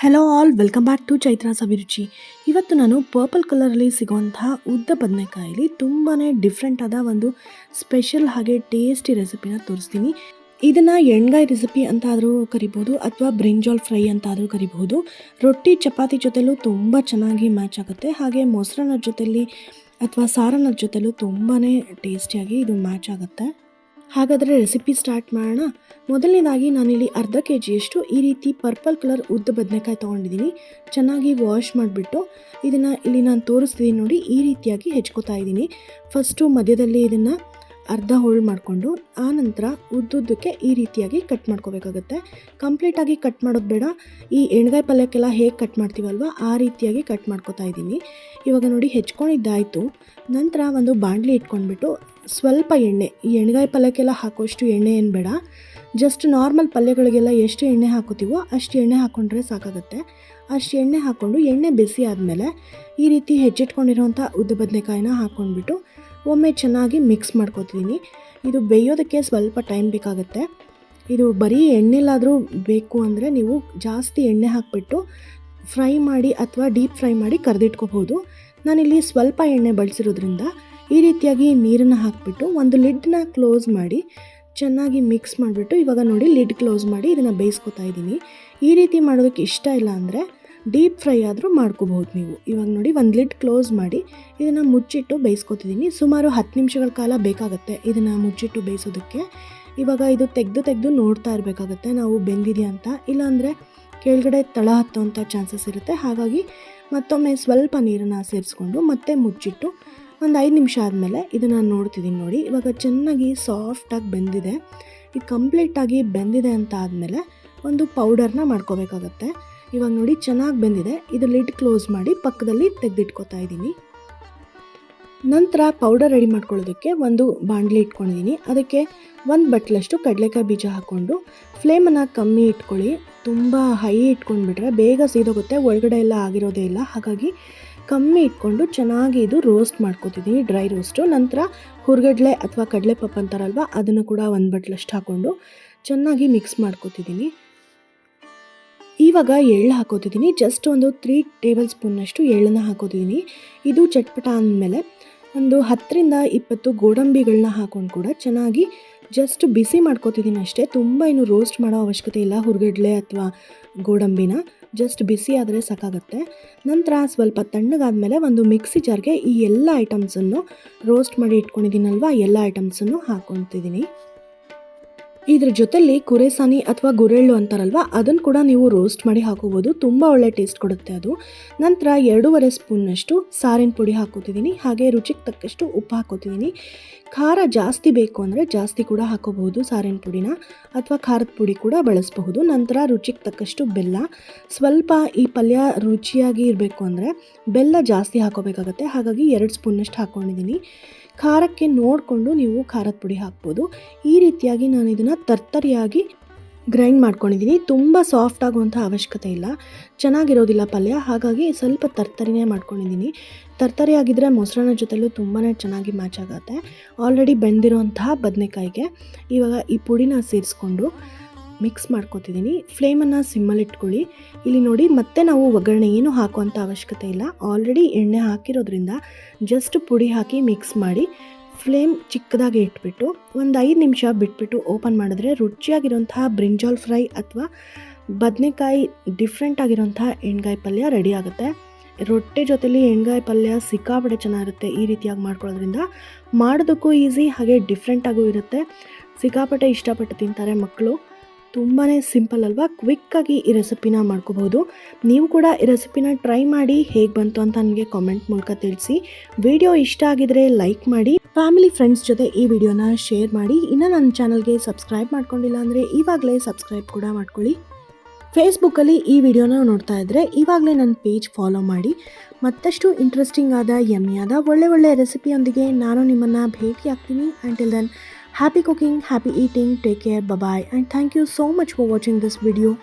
Hello all welcome back to Chaitra's Abhiruchi ಇವತ್ತು ನಾನು purple ಕಲರಲ್ಲಿ ಸಿಗುವಂತಹ ಉದ್ದ ಬದನೆಕಾಯಲ್ಲಿ ತುಂಬಾ ಡಿಫ್ರೆಂಟ್ ಆದ ಒಂದು ಸ್ಪೆಷಲ್ ಹಾಗೆ ಟೇಸ್ಟಿ ರೆಸಿಪಿನ ತೋರಿಸ್ತೀನಿ. ಇದನ್ನು ಎಣ್ಗಾಯಿ ರೆಸಿಪಿ ಅಂತಾದರೂ ಕರಿಬೋದು, ಅಥವಾ ಬ್ರಿಂಜಾಲ್ ಫ್ರೈ ಅಂತಾದರೂ ಕರಿಬಹುದು ರೊಟ್ಟಿ, ಚಪಾತಿ ಜೊತೆಲೂ ತುಂಬ ಚೆನ್ನಾಗಿ ಮ್ಯಾಚ್ ಆಗುತ್ತೆ. ಹಾಗೆ ಮೊಸರನ್ನ ಜೊತೆಲಿ ಅಥವಾ ಸಾರನ್ನ ಜೊತೆಲೂ ತುಂಬಾ ಟೇಸ್ಟಿಯಾಗಿ ಇದು ಮ್ಯಾಚ್ ಆಗುತ್ತೆ. ಹಾಗಾದರೆ ರೆಸಿಪಿ ಸ್ಟಾರ್ಟ್ ಮಾಡೋಣ. ಮೊದಲನೇದಾಗಿ ನಾನಿಲ್ಲಿ ಅರ್ಧ ಕೆ ಜಿಯಷ್ಟು ಈ ರೀತಿ ಪರ್ಪಲ್ ಕಲರ್ ಉದ್ದ ಬದನೆಕಾಯಿ ತೊಗೊಂಡಿದ್ದೀನಿ. ಚೆನ್ನಾಗಿ ವಾಶ್ ಮಾಡಿಬಿಟ್ಟು ಇದನ್ನು ಇಲ್ಲಿ ನಾನು ತೋರಿಸ್ತೀನಿ ನೋಡಿ, ಈ ರೀತಿಯಾಗಿ ಹೆಚ್ಕೋತಾ ಇದ್ದೀನಿ. ಫಸ್ಟು ಮಧ್ಯದಲ್ಲಿ ಇದನ್ನು ಅರ್ಧ ಹೋಳು ಮಾಡಿಕೊಂಡು ಆನಂತರ ಉದ್ದುದ್ದಕ್ಕೆ ಈ ರೀತಿಯಾಗಿ ಕಟ್ ಮಾಡ್ಕೋಬೇಕಾಗುತ್ತೆ. ಕಂಪ್ಲೀಟಾಗಿ ಕಟ್ ಮಾಡೋದು ಬೇಡ. ಈ ಎಣ್ಗಾಯಿ ಪಲ್ಯಕ್ಕೆಲ್ಲ ಹೇಗೆ ಕಟ್ ಮಾಡ್ತೀವಲ್ವ, ಆ ರೀತಿಯಾಗಿ ಕಟ್ ಮಾಡ್ಕೋತಾ ಇದ್ದೀನಿ. ಇವಾಗ ನೋಡಿ ಹೆಚ್ಕೊಂಡಿದ್ದಾಯಿತು. ನಂತರ ಒಂದು ಬಾಣಲಿ ಇಟ್ಕೊಂಡ್ಬಿಟ್ಟು ಸ್ವಲ್ಪ ಎಣ್ಣೆ, ಈ ಎಣ್ಗಾಯಿ ಪಲ್ಯಕ್ಕೆಲ್ಲ ಹಾಕೋಷ್ಟು ಎಣ್ಣೆ ಏನು ಬೇಡ. ಜಸ್ಟ್ ನಾರ್ಮಲ್ ಪಲ್ಯಗಳಿಗೆಲ್ಲ ಎಷ್ಟು ಎಣ್ಣೆ ಹಾಕೋತೀವೋ ಅಷ್ಟು ಎಣ್ಣೆ ಹಾಕ್ಕೊಂಡ್ರೆ ಸಾಕಾಗುತ್ತೆ. ಅಷ್ಟು ಎಣ್ಣೆ ಹಾಕ್ಕೊಂಡು ಎಣ್ಣೆ ಬಿಸಿ ಆದಮೇಲೆ ಈ ರೀತಿ ಹೆಚ್ಚಿಟ್ಕೊಂಡಿರೋಂಥ ಉದ್ದ ಬದನೆಕಾಯಿನ ಹಾಕ್ಕೊಂಡ್ಬಿಟ್ಟು ಒಮ್ಮೆ ಚೆನ್ನಾಗಿ ಮಿಕ್ಸ್ ಮಾಡ್ಕೋತೀನಿ. ಇದು ಬೇಯೋದಕ್ಕೆ ಸ್ವಲ್ಪ ಟೈಮ್ ಬೇಕಾಗುತ್ತೆ. ಇದು ಬರೀ ಎಣ್ಣೆಲಾದರೂ ಬೇಕು ಅಂದರೆ ನೀವು ಜಾಸ್ತಿ ಎಣ್ಣೆ ಹಾಕಿಬಿಟ್ಟು ಫ್ರೈ ಮಾಡಿ ಅಥವಾ ಡೀಪ್ ಫ್ರೈ ಮಾಡಿ ಕರೆದಿಟ್ಕೋಬೋದು. ನಾನಿಲ್ಲಿ ಸ್ವಲ್ಪ ಎಣ್ಣೆ ಬಳಸಿರೋದ್ರಿಂದ ಈ ರೀತಿಯಾಗಿ ನೀರನ್ನು ಹಾಕಿಬಿಟ್ಟು ಒಂದು ಲಿಡ್ನ ಕ್ಲೋಸ್ ಮಾಡಿ ಚೆನ್ನಾಗಿ ಮಿಕ್ಸ್ ಮಾಡಿಬಿಟ್ಟು ಇವಾಗ ನೋಡಿ ಲಿಡ್ ಕ್ಲೋಸ್ ಮಾಡಿ ಇದನ್ನು ಬೇಯಿಸ್ಕೊತಾ ಇದ್ದೀನಿ. ಈ ರೀತಿ ಮಾಡೋದಕ್ಕೆ ಇಷ್ಟ ಇಲ್ಲ ಅಂದರೆ ಡೀಪ್ ಫ್ರೈ ಆದರೂ ಮಾಡ್ಕೋಬಹುದು ನೀವು. ಇವಾಗ ನೋಡಿ ಒಂದು ಲಿಡ್ ಕ್ಲೋಸ್ ಮಾಡಿ ಇದನ್ನು ಮುಚ್ಚಿಟ್ಟು ಬೇಯಿಸ್ಕೊತಿದ್ದೀನಿ ಸುಮಾರು ಹತ್ತು ನಿಮಿಷಗಳ ಕಾಲ ಬೇಕಾಗುತ್ತೆ ಇದನ್ನು ಮುಚ್ಚಿಟ್ಟು ಬೇಯಿಸೋದಕ್ಕೆ. ಇವಾಗ ಇದು ತೆಗೆದು ತೆಗೆದು ನೋಡ್ತಾ ಇರಬೇಕಾಗತ್ತೆ. ನಾವು ಬೆಂದಿದೆಯಾ ಅಂತ. ಇಲ್ಲಾಂದರೆ ಕೆಳಗಡೆ ತಳ ಹತ್ತುವಂಥ ಚಾನ್ಸಸ್ ಇರುತ್ತೆ. ಹಾಗಾಗಿ ಮತ್ತೊಮ್ಮೆ ಸ್ವಲ್ಪ ನೀರನ್ನು ಸೇರಿಸ್ಕೊಂಡು ಮತ್ತೆ ಮುಚ್ಚಿಟ್ಟು ಒಂದು ಐದು ನಿಮಿಷ ಆದಮೇಲೆ ಇದನ್ನು ನೋಡ್ತಿದ್ದೀನಿ ನೋಡಿ. ಇವಾಗ ಚೆನ್ನಾಗಿ ಸಾಫ್ಟಾಗಿ ಬೆಂದಿದೆ. ಇದು ಕಂಪ್ಲೀಟಾಗಿ ಬೆಂದಿದೆ ಅಂತ ಆದಮೇಲೆ ಒಂದು ಪೌಡರ್ನ ಮಾಡ್ಕೋಬೇಕಾಗತ್ತೆ. ಇವಾಗ ನೋಡಿ ಚೆನ್ನಾಗಿ ಬೆಂದಿದೆ. ಇದು ಲಿಡ್ ಕ್ಲೋಸ್ ಮಾಡಿ ಪಕ್ಕದಲ್ಲಿ ತೆಗೆದಿಟ್ಕೋತಾ ಇದ್ದೀನಿ. ನಂತರ ಪೌಡರ್ ರೆಡಿ ಮಾಡ್ಕೊಳ್ಳೋದಕ್ಕೆ ಒಂದು ಬಾಂಡ್ಲಿ ಇಟ್ಕೊಂಡಿದ್ದೀನಿ. ಅದಕ್ಕೆ ಒಂದು ಬಟ್ಲಷ್ಟು ಕಡಲೆಕಾಯಿ ಬೀಜ ಹಾಕ್ಕೊಂಡು ಫ್ಲೇಮನ್ನು ಕಮ್ಮಿ ಇಟ್ಕೊಳ್ಳಿ. ತುಂಬ ಹೈ ಇಟ್ಕೊಂಡ್ಬಿಟ್ರೆ ಬೇಗ ಸೀದೋಗುತ್ತೆ. ಒಳಗಡೆ ಎಲ್ಲ ಆಗಿರೋದೇ ಇಲ್ಲ. ಹಾಗಾಗಿ ಕಮ್ಮಿ ಇಟ್ಕೊಂಡು ಚೆನ್ನಾಗಿ ಇದು ರೋಸ್ಟ್ ಮಾಡ್ಕೊತಿದ್ದೀನಿ ಡ್ರೈ ರೋಸ್ಟು ನಂತರ ಹುರ್ಗಡ್ಲೆ ಅಥವಾ ಕಡಲೆ ಪಪ್ಪ ಅಂತಾರಲ್ವ ಅದನ್ನು ಕೂಡ ಒಂದು ಬಟ್ಲಷ್ಟು ಹಾಕ್ಕೊಂಡು ಚೆನ್ನಾಗಿ ಮಿಕ್ಸ್ ಮಾಡ್ಕೊತಿದ್ದೀನಿ. ಇವಾಗ ಎಳ್ಳು ಹಾಕೋತಿದ್ದೀನಿ. ಜಸ್ಟ್ ಒಂದು ತ್ರೀ ಟೇಬಲ್ ಸ್ಪೂನ್ನಷ್ಟು ಎಳ್ಳನ್ನು ಹಾಕೋತಿದ್ದೀನಿ. ಇದು ಚಟ್ಪಟ ಅಂದಮೇಲೆ ಒಂದು ಹತ್ತರಿಂದ ಇಪ್ಪತ್ತು ಗೋಡಂಬಿಗಳನ್ನ ಹಾಕೊಂಡು ಕೂಡ ಚೆನ್ನಾಗಿ ಜಸ್ಟ್ ಬಿಸಿ ಮಾಡ್ಕೋತಿದ್ದೀನಿ ಅಷ್ಟೇ. ತುಂಬ ಏನು ರೋಸ್ಟ್ ಮಾಡೋ ಅವಶ್ಯಕತೆ ಇಲ್ಲ. ಹುರ್ಗಡ್ಲೆ ಅಥವಾ ಗೋಡಂಬಿನ ಜಸ್ಟ್ ಬಿಸಿ ಆದರೆ ಸಾಕಾಗುತ್ತೆ. ನಂತರ ಸ್ವಲ್ಪ ತಣ್ಣಗಾದ್ಮೇಲೆ ಒಂದು ಮಿಕ್ಸಿ ಜಾರ್ಗೆ ಈ ಎಲ್ಲ ಐಟಮ್ಸನ್ನು ರೋಸ್ಟ್ ಮಾಡಿ ಇಟ್ಕೊಂಡಿದ್ದೀನಲ್ವ? ಎಲ್ಲ ಐಟಮ್ಸನ್ನು ಹಾಕ್ಕೊತಿದ್ದೀನಿ. ಇದ್ರ ಜೊತೆಲಿ ಕುರೆಸಾನಿ ಅಥವಾ ಗುರೆಳ್ಳು ಅಂತಾರಲ್ವ? ಅದನ್ನು ಕೂಡ ನೀವು ರೋಸ್ಟ್ ಮಾಡಿ ಹಾಕೋಬೋದು. ತುಂಬ ಒಳ್ಳೆ ಟೇಸ್ಟ್ ಕೊಡುತ್ತೆ ಅದು. ನಂತರ ಎರಡೂವರೆ ಸ್ಪೂನ್ನಷ್ಟು ಸಾರಿನ ಪುಡಿ ಹಾಕೋತಿದ್ದೀನಿ. ಹಾಗೆ ರುಚಿಗೆ ತಕ್ಕಷ್ಟು ಉಪ್ಪು ಹಾಕೋತಿದ್ದೀನಿ. ಖಾರ ಜಾಸ್ತಿ ಬೇಕು ಅಂದರೆ ಜಾಸ್ತಿ ಕೂಡ ಹಾಕೋಬಹುದು ಸಾರಿನ ಪುಡಿನ. ಅಥವಾ ಖಾರದ ಪುಡಿ ಕೂಡ ಬಳಸಬಹುದು. ನಂತರ ರುಚಿಗೆ ತಕ್ಕಷ್ಟು ಬೆಲ್ಲ. ಸ್ವಲ್ಪ ಈ ಪಲ್ಯ ರುಚಿಯಾಗಿ ಇರಬೇಕು ಅಂದರೆ ಬೆಲ್ಲ ಜಾಸ್ತಿ ಹಾಕೋಬೇಕಾಗತ್ತೆ. ಹಾಗಾಗಿ ಎರಡು ಸ್ಪೂನ್ನಷ್ಟು ಹಾಕ್ಕೊಂಡಿದ್ದೀನಿ ಖಾರಕ್ಕೆ ನೋಡಿಕೊಂಡು ನೀವು ಖಾರದ ಪುಡಿ ಹಾಕ್ಬೋದು. ಈ ರೀತಿಯಾಗಿ ನಾನು ಇದನ್ನು ತರ್ತರಿಯಾಗಿ ಗ್ರೈಂಡ್ ಮಾಡ್ಕೊಂಡಿದ್ದೀನಿ. ತುಂಬ ಸಾಫ್ಟ್ ಆಗುವಂಥ ಅವಶ್ಯಕತೆ ಇಲ್ಲ. ಚೆನ್ನಾಗಿರೋದಿಲ್ಲ ಪಲ್ಯ, ಹಾಗಾಗಿ ಸ್ವಲ್ಪ ತರ್ತರಿನೇ ಮಾಡ್ಕೊಂಡಿದ್ದೀನಿ. ತರ್ತರಿ ಆಗಿದ್ದರೆ ಮೊಸರನ್ನ ಜೊತೆಲೂ ತುಂಬಾ ಚೆನ್ನಾಗಿ ಮ್ಯಾಚ್ ಆಗುತ್ತೆ. ಆಲ್ರೆಡಿ ಬೆಂದಿರೋಂತಹ ಬದನೆಕಾಯಿಗೆ ಇವಾಗ ಈ ಪುಡಿನ ಸೇರಿಸ್ಕೊಂಡು ಮಿಕ್ಸ್ ಮಾಡ್ಕೊತಿದ್ದೀನಿ ಫ್ಲೇಮನ್ನು ಸಿಮ್ಮಲ್ಲಿ ಇಟ್ಕೊಳ್ಳಿ. ಇಲ್ಲಿ ನೋಡಿ ಮತ್ತೆ ನಾವು ಒಗ್ಗರಣೆ ಏನು ಹಾಕುವಂಥ ಅವಶ್ಯಕತೆ ಇಲ್ಲ. ಆಲ್ರೆಡಿ ಎಣ್ಣೆ ಹಾಕಿರೋದ್ರಿಂದ ಜಸ್ಟ್ ಪುಡಿ ಹಾಕಿ ಮಿಕ್ಸ್ ಮಾಡಿ ಫ್ಲೇಮ್ ಚಿಕ್ಕದಾಗಿ ಇಟ್ಬಿಟ್ಟು ಒಂದು ಐದು ನಿಮಿಷ ಬಿಟ್ಬಿಟ್ಟು ಓಪನ್ ಮಾಡಿದ್ರೆ ರುಚಿಯಾಗಿರೋಂತಹ ಬ್ರಿಂಜಾಲ್ ಫ್ರೈ ಅಥವಾ ಬದನೆಕಾಯಿ ಡಿಫ್ರೆಂಟ್ ಆಗಿರೋಂತಹ ಎಣ್ಗಾಯಿ ಪಲ್ಯ ರೆಡಿ ಆಗುತ್ತೆ. ರೊಟ್ಟೆ ಜೊತೆಲಿ ಎಣ್ಗಾಯಿ ಪಲ್ಯ ಸಿಕ್ಕಾಪಟ್ಟೆ ಚೆನ್ನಾಗಿರುತ್ತೆ ಈ ರೀತಿಯಾಗಿ ಮಾಡ್ಕೊಳ್ಳೋದ್ರಿಂದ. ಮಾಡೋದಕ್ಕೂ ಈಸಿ ಹಾಗೆ ಡಿಫ್ರೆಂಟಾಗೂ ಇರುತ್ತೆ. ಸಿಕ್ಕಾಪಟ್ಟೆ ಇಷ್ಟಪಟ್ಟು ತಿಂತಾರೆ ಮಕ್ಕಳು. ತುಂಬಾ ಸಿಂಪಲ್ ಅಲ್ವಾ? ಕ್ವಿಕ್ಕಾಗಿ ಈ ರೆಸಿಪಿನ ಮಾಡ್ಕೋಬೋದು. ನೀವು ಕೂಡ ಈ ರೆಸಿಪಿನ ಟ್ರೈ ಮಾಡಿ ಹೇಗೆ ಬಂತು ಅಂತ ನನಗೆ ಕಾಮೆಂಟ್ ಮೂಲಕ ತಿಳಿಸಿ. ವಿಡಿಯೋ ಇಷ್ಟ ಆಗಿದರೆ ಲೈಕ್ ಮಾಡಿ. ಫ್ಯಾಮಿಲಿ ಫ್ರೆಂಡ್ಸ್ ಜೊತೆ ಈ ವಿಡಿಯೋನ ಶೇರ್ ಮಾಡಿ. ಇನ್ನು ನನ್ನ ಚಾನಲ್ಗೆ ಸಬ್ಸ್ಕ್ರೈಬ್ ಮಾಡ್ಕೊಂಡಿಲ್ಲ ಅಂದರೆ ಇವಾಗಲೇ ಸಬ್ಸ್ಕ್ರೈಬ್ ಕೂಡ ಮಾಡ್ಕೊಳ್ಳಿ. ಫೇಸ್ಬುಕ್ಕಲ್ಲಿ ಈ ವಿಡಿಯೋನ ನೋಡ್ತಾ ಇದ್ದರೆ ಇವಾಗಲೇ ನನ್ನ ಪೇಜ್ ಫಾಲೋ ಮಾಡಿ. ಮತ್ತಷ್ಟು ಇಂಟ್ರೆಸ್ಟಿಂಗ್ ಆದ ಯಮ್ಮಿಯಾದ ಒಳ್ಳೆ ಒಳ್ಳೆ ರೆಸಿಪಿಯೊಂದಿಗೆ ನಾನು ನಿಮ್ಮನ್ನು ಭೇಟಿ ಆಗ್ತೀನಿ until then Happy cooking, happy eating, take care, bye bye, and thank you so much for watching this video.